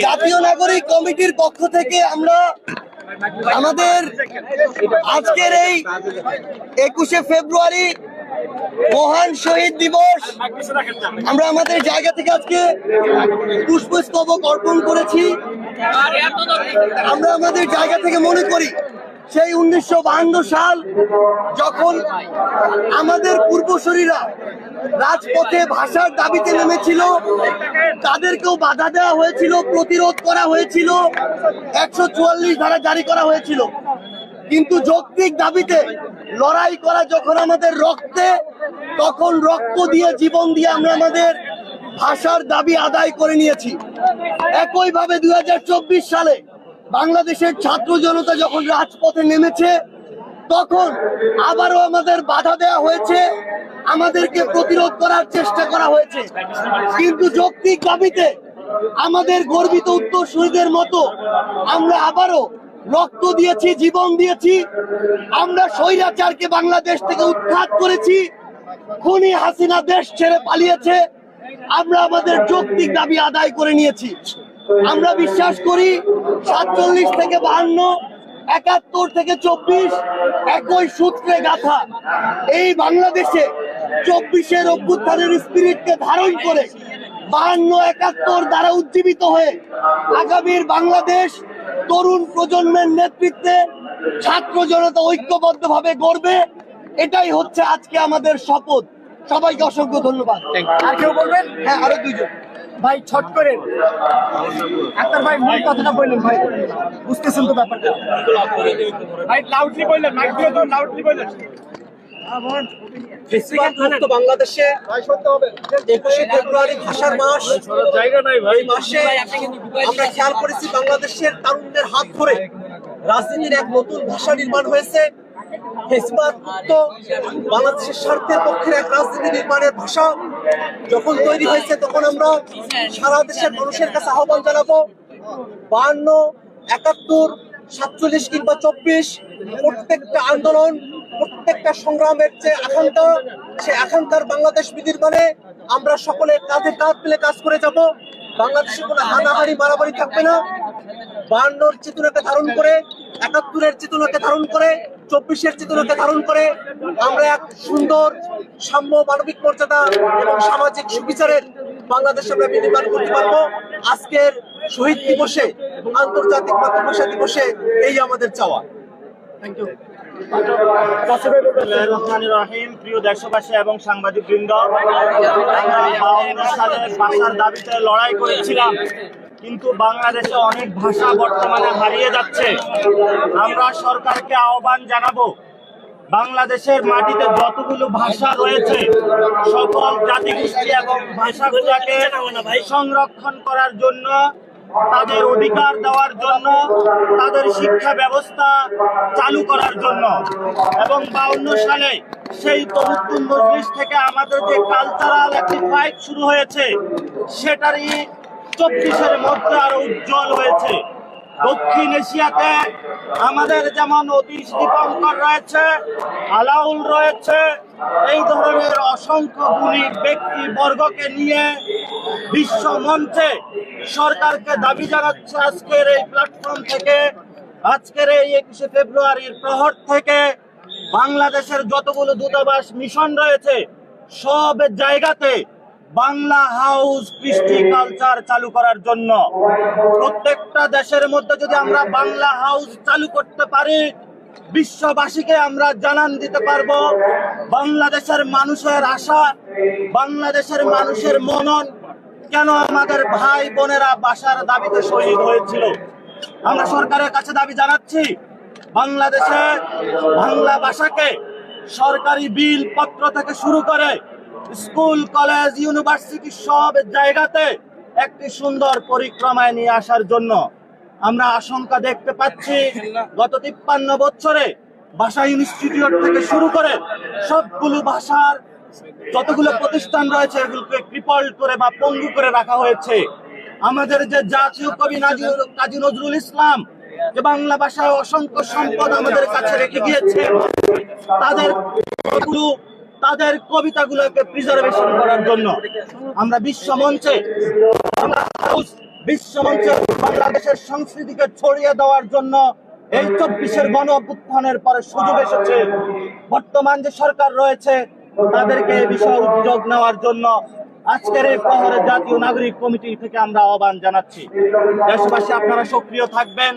জাতীয় নাগরিক কমিটির পক্ষ থেকে আমরা আমাদের আজকের এই একুশে ফেব্রুয়ারি মহান শহীদ দিবস আমরা আমাদের জায়গা থেকে আজকে পুষ্পস্তবক অর্পণ করেছি। আমরা আমাদের জায়গা থেকে মনে করি সেই উনিশশো সাল যখন আমাদের পূর্বসরীরা রাজপথে ভাষার দাবিতে নেমেছিল, তাদেরকেও বাধা দেওয়া হয়েছিল, প্রতিরোধ করা হয়েছিল, একশো চুয়াল্লিশ ধারা জারি করা হয়েছিল। কিন্তু যৌক্তিক দাবিতে লড়াই করা যখন আমাদের রক্তে, তখন রক্ত দিয়ে জীবন দিয়ে আমরা আমাদের ভাষার দাবি আদায় করে নিয়েছি। একইভাবে দুই হাজার চব্বিশ সালে বাংলাদেশের ছাত্র জনতা যখন রাজপথে নেমেছে, তখন আবারও আমাদের বাধা দেওয়া হয়েছে, আমাদেরকে প্রতিরোধ করার চেষ্টা করা হয়েছে। কিন্তু যৌক্তিক দাবিতে আমাদের গর্বিত উত্তর উত্তরসূরিদের মতো আমরা আবারও রক্ত দিয়েছি, জীবন দিয়েছি। আমরা স্বৈরাচারকে বাংলাদেশ থেকে উৎখাত করেছি। খুনি হাসিনা দেশ ছেড়ে পালিয়েছে। আমরা আমাদের যৌক্তিক দাবি আদায় করে নিয়েছি। আমরা বিশ্বাস করি সাতচল্লিশ থেকে বাহান্ন একাত্তর থেকে চব্বিশ একই সূত্রে গাথা। এই বাংলাদেশে চব্বিশের অভ্যুত্থানের স্পিরিটকে ধারণ করে বাহান্ন একাত্তর দ্বারা উজ্জীবিত হয়ে আগামীর বাংলাদেশ তরুণ প্রজন্মের নেতৃত্বে ছাত্র জনতা ঐক্যবদ্ধভাবে গড়বে এটাই হচ্ছে আজকে আমাদের শপথ। সবাইকে অসংখ্য ধন্যবাদ। আর কেউ বলবেন? হ্যাঁ আরও দুইজন ভাই, ছট করে আক্তার ভাই মূল কথাটা বললেন, ভাই। বুঝতেছেন তো ব্যাপারটা? ভাই লাউডলি বললেন মাইক দিয়ে তো লাউডলি বললেন। আমরা করেছি বাংলাদেশের তারুণ্যের হাত ধরে রাজনীতির এক নতুন ভাষা নির্মাণ হয়েছে। বাংলাদেশের স্বার্থের এক রাজনীতি নির্মাণের ভাষা যখন তৈরি হয়েছে, তখন আমরা সারা দেশের মানুষের কাছে আহ্বান জানাব একাত্তর, সাতচল্লিশ কিংবা চব্বিশ, প্রত্যেকটা আন্দোলন, প্রত্যেকটা সংগ্রামের যে আকাঙ্ক্ষা, সে আকাঙ্ক্ষার বাংলাদেশ বিনির্মাণে আমরা সকলে কাঁধে কাঁধ মিলে কাজ করে যাব। বাংলাদেশে কোনো হানাহানি, মারামারি থাকবে না। বায়ান্নর চেতনাকে ধারণ করে, একাত্তরের চেতনাকে ধারণ করে চব্বিশের চেতনাকে ধারণ করে আমরা এক সুন্দর সাম্য মানবিক মর্যাদা এবং সামাজিক সুবিচারের বাংলাদেশ আমরা বিনির্মাণ করতে পারব। আজকের শহীদ দিবসে এবং আন্তর্জাতিক মাতৃভাষা দিবসে এই আমাদের চাওয়া। থ্যাংক ইউ প্রিয় এবং সাংবাদিক বৃন্দ আমরা সালে দাবিতে লড়াই করেছিলাম। কিন্তু বাংলাদেশে অনেক ভাষা বর্তমানে হারিয়ে যাচ্ছে। আমরা সরকারকে আহ্বান জানাব, বাংলাদেশের মাটিতে যতগুলো ভাষা রয়েছে, সকল জাতিগোষ্ঠী এবং ভাষাগুলোকে সংরক্ষণ করার জন্য, তাদের অধিকার দেওয়ার জন্য, তাদের শিক্ষা ব্যবস্থা চালু করার জন্য। এবং বাউন্ন সালে সেই তরুদ্দুন মজলিস থেকে আমাদের যে কালচারাল একটি ফাইট শুরু হয়েছে, সেটারই চব্বিশের মধ্যে আরও উজ্জ্বল হয়েছে। দক্ষিণ এশিয়াতে আমাদের যেমন অতীশ দীপঙ্কর রয়েছে, আলাউল রয়েছে, এই ধরনের অসংখ্য গুণী ব্যক্তি বর্গকে নিয়ে বিশ্ব মঞ্চে সরকারকে দাবি জানাচ্ছে আজকের এই প্ল্যাটফর্ম থেকে। আজকের এই একুশে ফেব্রুয়ারির প্রহর থেকে বাংলাদেশের যতগুলো দূতাবাস মিশন রয়েছে, সব জায়গাতে বাংলা হাউস কৃষ্টি কালচার চালু করার জন্য। প্রত্যেকটা দেশের মধ্যে যদি আমরা বাংলা হাউস চালু করতে পারি, বিশ্ববাসীকে আমরা জানান দিতে পারব, বাংলাদেশের মানুষের আশা, বাংলাদেশের মানুষের মনন কেন আমাদের ভাই বোনেরা বাসার দাবিতে শহীদ হয়েছিল? আমরা সরকারের কাছে দাবি জানাচ্ছি, বাংলাদেশে বাংলা ভাষাকে সরকারি বিল পত্র থেকে শুরু করে স্কুল, কলেজ, ইউনিভার্সিটি সব জায়গাতে একটি সুন্দর পরিক্রমায় নিয়ে আসার জন্য আমরা আশঙ্কা দেখতে পাচ্ছি, গত তিপ্পান্ন বছরে ভাষা ইনস্টিটিউট থেকে শুরু করে সবগুলো ভাষার যতগুলো প্রতিষ্ঠান রয়েছে, এগুলোকে ক্রিপল করে বা পঙ্গু করে রাখা হয়েছে। আমাদের যে জাতীয় কবি কাজী নজরুল ইসলাম যে বাংলা ভাষায় অসংখ্য সম্পদ আমাদের কাছে রেখে গিয়েছে, তাদের তাদের কবিতাগুলোকে প্রিজার্ভেশন করার জন্য। আমরা বিশ্ব মঞ্চে, আমরা হাউস বিশ্বমঞ্চে বাংলাদেশের সংস্কৃতিকে ছড়িয়ে দেওয়ার জন্য এই চব্বিশের গণ অভ্যুত্থানের পরে সুযোগ এসেছে। বর্তমান যে সরকার রয়েছে, তাদেরকে এই বিষয়ে উদ্যোগ নেওয়ার জন্য আজকের এই প্রহরে জাতীয় নাগরিক কমিটি থেকে আমরা আহ্বান জানাচ্ছি। দেশবাসী, আপনারা সক্রিয় থাকবেন।